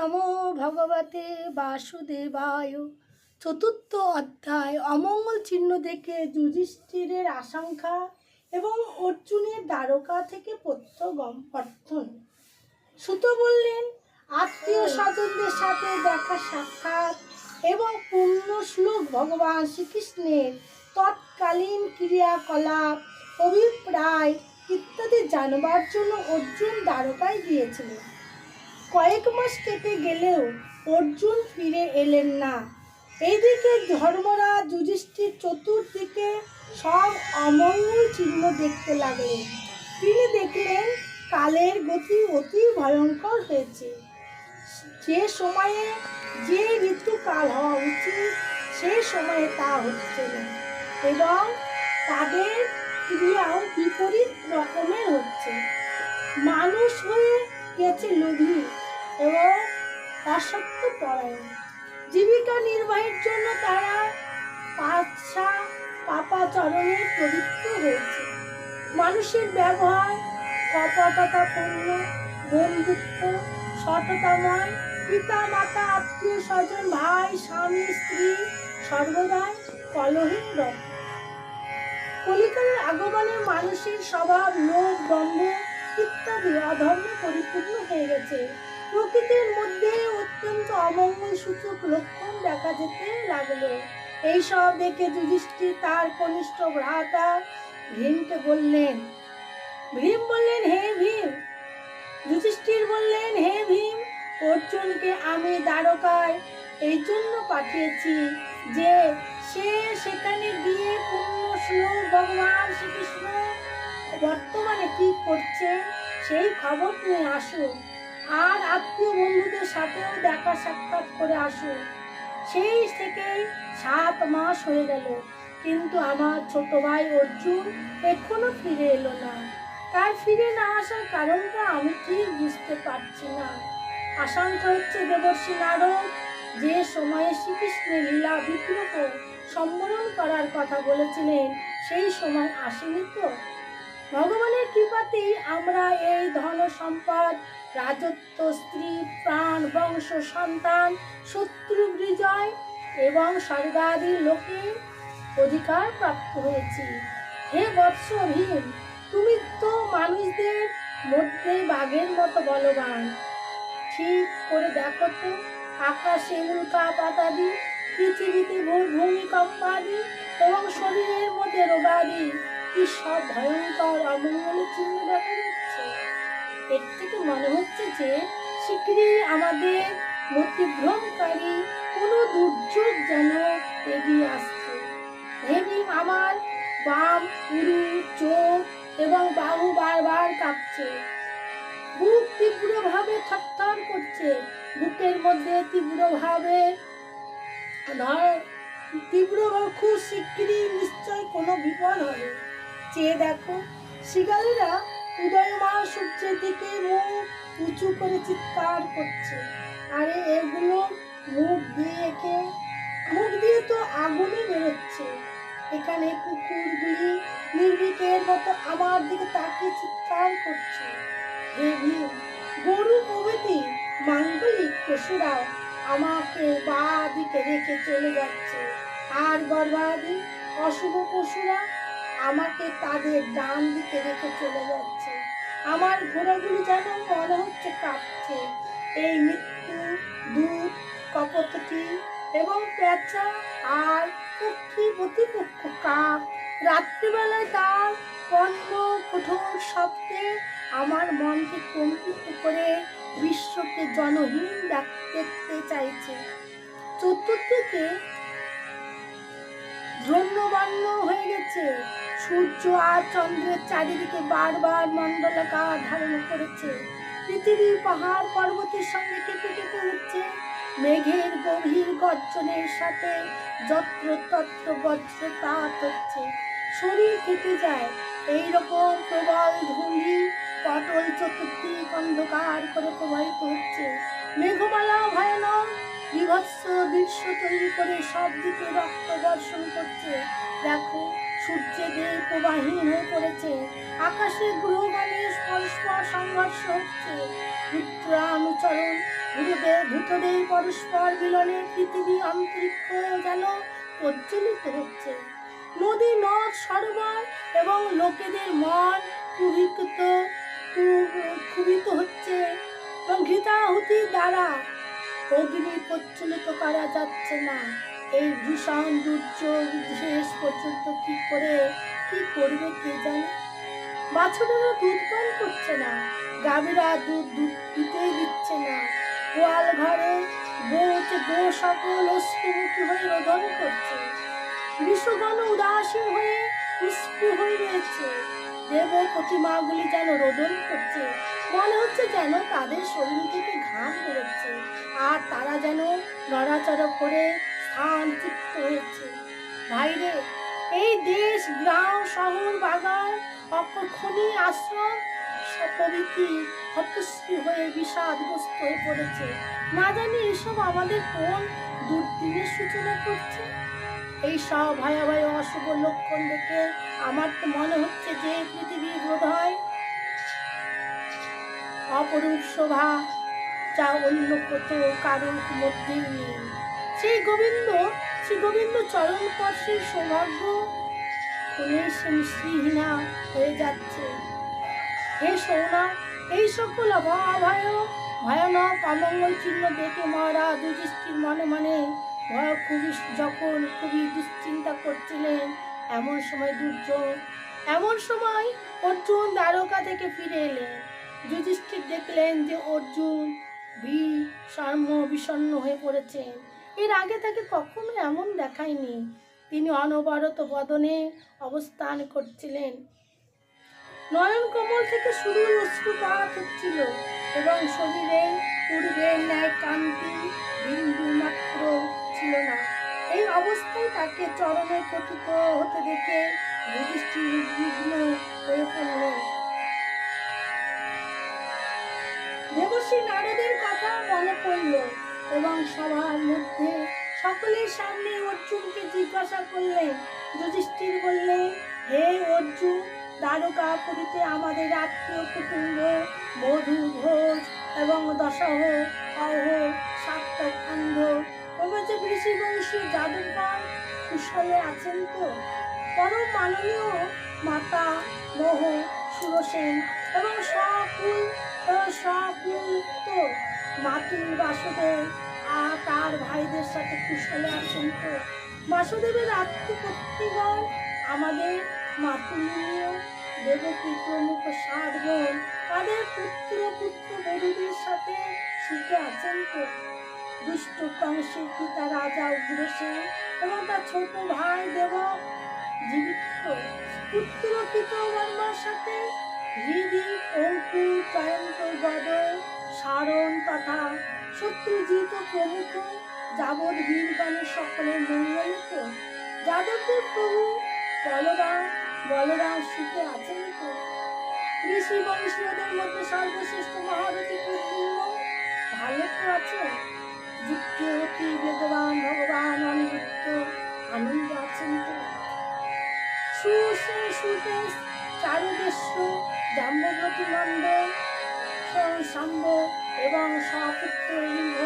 নমো ভগবতে বাসুদেবায়। চতুর্থ অধ্যায়, অমঙ্গল চিহ্ন দেখে যুধিষ্ঠিরের আশঙ্কা এবং অর্জুনের দ্বারকা থেকে প্রত্যাগমন সুত বললেন, আত্মীয় স্বজনদের সাথে দেখা সাক্ষাৎ এবং পূর্ণ শ্লোক ভগবান শ্রীকৃষ্ণের তৎকালীন ক্রিয়াকলাপ, অভিপ্রায় ইত্যাদি জানবার জন্য অর্জুন দ্বারকায় গিয়েছিলেন। কয়েক মাস কেটে গেলেও অর্জুন ফিরে এলেন না। এইদিকে ধর্মরাজ যুধিষ্ঠির চতুর্দিকে সব অমঙ্গল চিহ্ন দেখতে লাগলেন। তিনি দেখলেন কালের গতি অতি ভয়ঙ্কর হয়েছে। যে সময়ে যে ঋতুকাল হওয়া উচিত, সে সময়ে তা হচ্ছে না এবং তাদের ক্রিয়াও বিপরীত রকমের হচ্ছে। মানুষ হয়ে গেছে লোভী এবং অসত্য পরায়ণ জীবিকা নির্বাহের জন্য তারা পাচ্ছা পাপাচরণে প্রবৃত্ত হয়েছে। মানুষের ব্যবহার কপটতাপূর্ণ, বন্ধুত্ব সততাময় পিতা মাতা আত্মীয় স্বজন ভাই, স্বামী, স্ত্রী সর্বদাই কলহীন রত কলিকালের আগমনে মানুষের স্বভাব, লোভ দম্ভ ইত্যাদি অধর্মে পরিপূর্ণ হয়ে গেছে। প্রকৃতির মধ্যে অত্যন্ত অমঙ্গল সূচক লক্ষণ দেখা যেতে লাগল। এইসব দেখে যুধিষ্ঠির তার কনিষ্ঠ ভ্রাতা ভীমকে বললেন, ভীম বললেন, হে ভীম। যুধিষ্ঠির বললেন, হে ভীম, অর্জুনকে আমি দ্বারকায় এই জন্য পাঠিয়েছি যে সে সেখানে গিয়ে পূর্ণ শ্লোক ভগবান শ্রীকৃষ্ণ বর্তমানে কি করছে সেই খবর নিয়ে আসুন আর আত্মীয় বন্ধুদের সাথেও দেখা সাক্ষাৎ করে আসুন সেই থেকেই সাত মাস হয়ে গেল, কিন্তু আমার ছোট ভাই অর্জুন এখনও ফিরে এলো না। তার ফিরে না আসার কারণটা আমি ঠিক বুঝতে পারছি না। আশঙ্কা হচ্ছে দেবর্ষী নারদ যে সময়ে শ্রীকৃষ্ণের লীলা বিগ্রহ সম্বরণ করার কথা বলেছিলেন, সেই সময় আসেনি তো? ভগবানের কৃপাতেই আমরা এই ধন সম্পদ রাজত্ব, স্ত্রী, প্রাণ, বংশ, সন্তান, শত্রু, বিজয় এবং স্বর্গাদি লোকে অধিকার প্রাপ্ত হয়েছি। হে বৎস ভীম তুমি তো মানুষদের মধ্যে বাঘের মতো বলবান। ঠিক করে দেখো তো, আকাশে উল্কা পাতাদি, পৃথিবীতে ভূমিকম্পাদি এবং শরীরের মধ্যে রোগাদি। কি সব ভয়ঙ্কর অমঙ্গলের চিহ্ন দেখা যাচ্ছে এর থেকে মনে হচ্ছে যে শীঘ্রই আমাদের মতিভ্রমকারী কোনো দুর্যোগ যেন এগিয়ে আসছে। ভেবিং আমার বাম উরু চোখ এবং বাহু বারবার কাঁপছে। বুক তীব্রভাবে থরথর করছে। বুকের মধ্যে তীব্রভাবে তীব্রভাবে খুব শিগগিরই নিশ্চয় কোনো বিপদ হবে। চেয়ে দেখো। শিগালেরা উদয়মান সূর্যের দিকে মুখ উঁচু করে চিৎকার করছে। আরে এগুলো মুখ দিয়ে একে মুখ দিয়ে তো আগুনই বেরোচ্ছে। এখানে কুকুরগুলি নির্বিকের মতো আমার দিকে তাকিয়ে চিৎকার করছে। হে ভীম, গরু প্রভৃতি, মাঙ্গলিক পশুরাও আমাকে বা দিকে রেখে চলে যাচ্ছে। আর গর্ভাদি অশুভ পশুরা আমাকে তাদের ডান দিকে রেখে চলে যাচ্ছে। আমার ঘোড়াগুলি যেন মনে হচ্ছে কাঁপছে। এই মৃত্যু, দুধ, কপতটি এবং পেঁচা আর পক্ষী প্রতিপক্ষ কাপ। রাত্রিবেলায় তার কর্ণ কঠোর শব্দে আমার মনকে কম্পিত করে বিশ্বকে জনহীন দেখ- দেখতে চাইছে। চতুর্দিকে ধন্যবান্য হয়ে গেছে। সূর্য আর চন্দ্রের চারিদিকে বারবার মণ্ডলাকার ধারণ করেছে। পৃথিবী পাহাড় পর্বতের সঙ্গে কেঁপে কেঁপে উঠছে। মেঘের গভীর গর্জনের সাথে যত্র তত্র বজ্রপাত হচ্ছে। শরীর কেটে যায়। এই রকম প্রবল ধূলি পটল চতুর্দিক অন্ধকার করে প্রবাহিত হচ্ছে। মেঘমালা ভয়ানক বিভৎস দৃশ্য তৈরি করে সব দিকে রক্ত বর্ষণ করছে। দেখো সূর্যদেব প্রবাহীন হয়ে পড়েছে। আকাশে গ্রহগণের পরস্পর সংঘর্ষ হচ্ছে। রুদ্রানুচরণ ভূতদের ভূতদের পরস্পর মিলনে পৃথিবী অন্তরিক্ষ যেন প্রজ্বলিত হচ্ছে। নদী, নদ, সরোবর এবং লোকেদের মন কুহিত ক্ষুবিত হচ্ছে। এবং ঘৃতাহুতির দ্বারা অগ্নি প্রচলিত করা যাচ্ছে না। এই ভীষণ দুর্যোগ শেষ পর্যন্ত কি করে, কি করবে কে জানে? বাছুরেরা দুধ পান করছে না, গাভীরা দুধ দুধ দিতেই দিচ্ছে না। গোয়াল ঘরে গোতে গো সকল অশ্রুমুখী হয়ে রোদন করছে। বিশ্বগণ উদাসীন হয়ে নিষ্ক্রিয় হয়ে রয়েছে। দেব প্রতিমাগুলি যেন রোদন করছে, মনে হচ্ছে যেন তাদের শরীর থেকে ঘাম বেরোচ্ছে। আর তারা যেন নড়াচড়া করে স্থান তৃপ্ত হয়েছে। ভাইরে এই দেশ, গ্রাম, শহর বাগান অক্ষণী আশ্রম প্রভৃতি হতশ্রী হয়ে বিষাদগ্রস্ত হয়ে পড়েছে। না জানি এসব আমাদের কোন দুর্দিনের সূচনা করছে? এই সব ভয়াবহ অশুভ লক্ষণ দেখে আমার তো মনে হচ্ছে যে পৃথিবী বোধ হয় অপরূপ শোভা যা অন্য কত কারোর মধ্যেই নেই। সেই গোবিন্দ, শ্রী গোবিন্দ চরণ স্পর্শের সৌভাগ্য সে শ্রীহীনা হয়ে যাচ্ছে। হে সৌনা, এই সকল অভয় ভয়ানক অমঙ্গল চিহ্ন দেখে মহারাজ যুধিষ্ঠির মনে মনে ভয় খুবই যখন খুবই দুশ্চিন্তা করছিলেন। এমন সময় দুর্যোগ, এমন সময় অর্জুন দ্বারকা থেকে ফিরে এলেন। যুধিষ্ঠির দেখলেন যে অর্জুন বি শর্ম বিষণ্ণ হয়ে পড়েছেন। এর আগে তাকে কখনো এমন দেখায়নি। তিনি অনবরত বদনে অবস্থান করছিলেন। নয়ন কমল থেকে শুরু অশ্রুপাত হচ্ছিল এবং শরীরে পূর্বের ন্যায় কান্তি বিন্দু মাত্র ছিল না। এই অবস্থায় তাকে চরণে পতিত হতে দেখে যুধিষ্ঠির উদ্বিগ্ন হয়ে পড়লেন দেবশ্রী নারদের কথা এবং সবার মধ্যে সকলের সামনে অর্জুনকে জিজ্ঞাসা করলেন যুধিষ্ঠির বললেন হে অর্জুন দ্বারকাপুরীতে আমাদের আত্মীয় কুটুম্ব মধু ঘোষ এবং দশহ অহ সাত্তক অন্ধ প্রবচ ঋষি বংশী যাদবগণ কুশলে আছেন তো? পরম মাননীয় মাতা, মোহ সুরসেন এবং সকুল সকুলুক্ত মাতুল বাসুদেব আর তার ভাইদের সাথে কুশলে আছেন তো। বাসুদেবের আত্মপত্নীগণ আমাদের মাতুলীয় দেবকী প্রমুখ সাত তাদের পুত্র পুত্র বধূদের সাথে সুখে আছেন তো। দুষ্ট কংসের পিতা রাজা উগ্রসেন এবং তার ছোট ভাই দেবক জীবিত। পুত্র পিতবর্মার সাথে হৃদি অঙ্কু জয়ন্ত, গদ, সারণ তথা শত্রুজিত প্রমুখ যাবৎ বীরগণের সকলের মঙ্গল তো যাদবদের প্রভু বলরাম বলরাম সুখে আছেন তো? ঋষি বংশীয়দের মধ্যে সর্বশ্রেষ্ঠ মহারথী কুটুম্ব ভালো তো আছে যুক্তি অতি বেগবান ভগবান অনিরুদ্ধ আনন্দ আছেন তো? সুশে সুদেশ চারুদেশ্য জাম্বব্রতী নন্দ সাম্ব এবং সপুত্র ইন্দ্র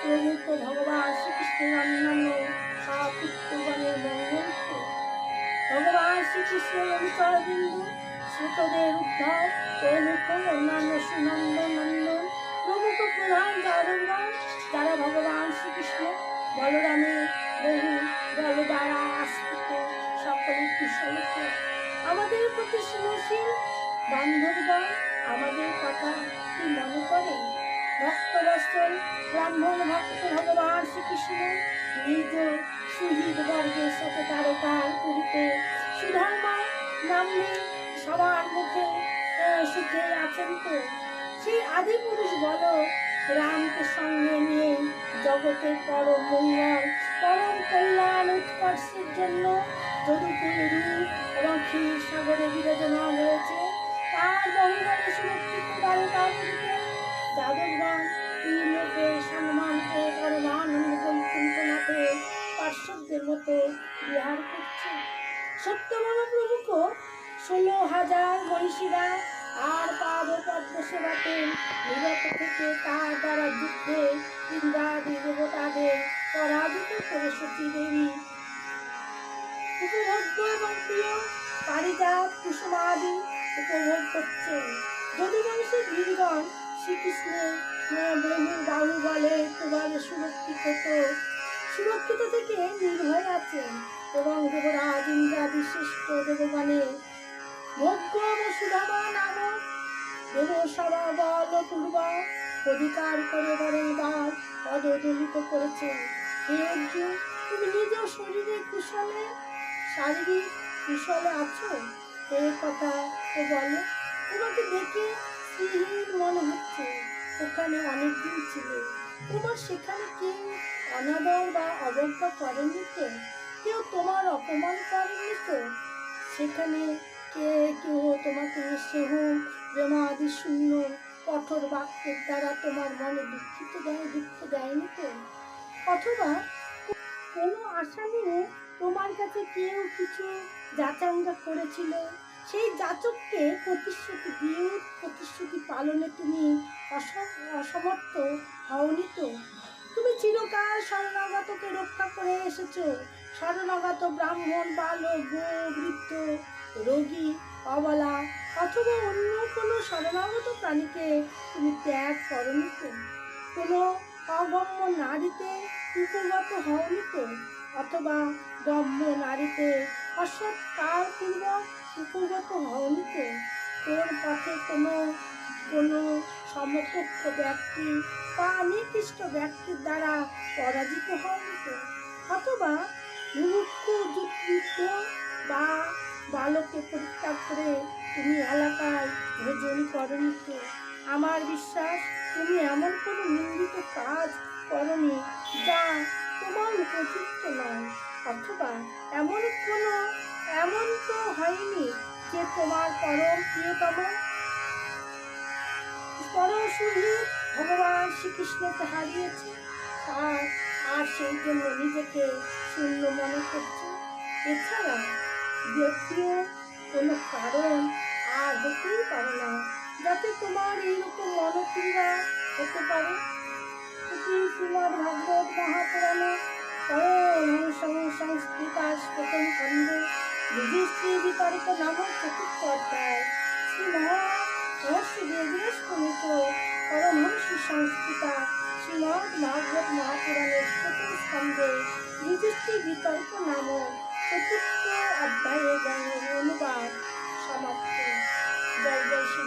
প্রমুখ ভগবান শ্রীকৃষ্ণের অন্যান্য সপুত্রগণের মঙ্গল ভগবান শ্রীকৃষ্ণের অনুচরবৃন্দ শ্রোতদের উদ্ধার, প্রমুখ, অন্যান্য সুনন্দ, নন্দন, প্রমুখ প্রধান যাদবগণ, যারা ভগবান শ্রীকৃষ্ণ বলরামের বহু বল দ্বারা আশ্রিত সকলে কুশলিত। আমাদের প্রতি স্নেহশীল বান্ধবগণ, আমাদের কথা কি মনে করে ভক্তবৎসল ব্রাহ্মণ ভক্ত ভগবান শ্রীকৃষ্ণ নিজ সুহৃদ বর্গের সাথে তারকার পুরীতে সুধর্মা নামে সবার মুখে সুখে আছেন তো? সেই আদি পুরুষ বল, রামকে সঙ্গে নিয়ে জগতের পরম মঙ্গল, পরম কল্যাণ উৎকর্ষের জন্য যদুকুল রূপ ক্ষীর সাগরে বিবেচনা হয়েছে মতো বিহার করছে। সত্যভামা প্রমুখ ষোলো হাজার মনীষীরা আর পাব পদ্ম সেবাতে নিরত থেকে তার দ্বারা যুদ্ধে ইন্দ্রাদি দেবতাদের পরাজিত করে সতী দেবী। উপভোগ্য এবং প্রিয় পারিজাত কুসুমাদি উপভোগ করছে যদি মানুষের বীরগণ শ্রীকৃষ্ণের বহু বাহু বলে একেবারে সুরক্ষিত সুরক্ষিত থেকে নির্ভয় আছেন এবং দেবরাজ ইন্দ্রাদি শ্রেষ্ঠ দেবগণের ভোগ্য বসুধামা নামক দেবসভা বল পূর্ব অধিকার করে বারংবার পদদলিত করেছেন। হে অর্জুন, তুমি নিজ শরীরে কুশলে, শারীরিক কুশলে আছো? এই কথা তো বলে। তোমাকে দেখে শ্রীহীন মনে হচ্ছে। ওখানে অনেকদিন ছিলে। তোমার সেখানে কেউ অনাদর বা অবজ্ঞা করেনি তো কেউ তোমার অপমান করেনি তো সেখানে কে কেউ তোমাকে স্নেহ প্রেমাদি শূন্য, কঠোর বাক্যের দ্বারা তোমার মনে দুঃখিত দেয়, দুঃখ দেয়নি তো অথবা কোনো আশা নিয়ে তোমার কাছে কেউ কিছু যাচাঙ্গা করেছিল? সেই যাচককে প্রতিশ্রুতি দিয়ে, প্রতিশ্রুতি পালনে তুমি অস- অসমর্থ হওনি তো? তুমি চিরকাল শরণাগতকে রক্ষা করে এসেছ। শরণাগত ব্রাহ্মণ, বালক বৃদ্ধ, রোগী, অবলা অথবা অন্য কোনো শরণাগত প্রাণীকে তুমি ত্যাগ করনি তো? কোনো অগম্য নারীতে উপগত হওনি তো? অথবা গম্য নারীতে অসৎ কালপূর্বক উপগত হওনি তো? তোর পথে কোনো কোনো সমকক্ষ ব্যক্তি বা নির্দিষ্ট ব্যক্তির দ্বারা পরাজিত হওনি তো অথবা যুদ্ধ বা বালককে পরিত্যাগ করে তুমি এলাকায় ভোজন করনি তো আমার বিশ্বাস, তুমি এমন কোনো নিন্দিত কাজ করনি যা তোমার উপযুক্ত নয়। অথবা এমন কোনো, এমন তো হয়নি যে তোমার পরম প্রিয়তম পরশুরী ভগবান শ্রীকৃষ্ণকে হারিয়েছে। আর আর সেই জন্য নিজেকে শূন্য মনে করছে। এছাড়া দ্বিতীয় কোনো কারণ আর হতেই পারে না, যাতে তোমার এইরকম মনক্রিয়া হতে পারে। শ্রীমদ ভাগবত মহাপুরাণে পরম সংস্কৃতার প্রথম খণ্ড যুধিষ্ঠির বিতর্ক নামক চতুর্থ অধ্যায় শ্রী মহা রহস্য দেবেশ প্রমুখ পরমহংস সংস্কৃতা, শ্রীমদ ভাগবত মহাপুরাণের প্রথম স্কন্ধে যুধিষ্ঠির বিতর্ক নামক চতুর্থ অধ্যায়ে জ্ঞানের অনুবাদ সমাপ্ত। জয় জয় শ্রী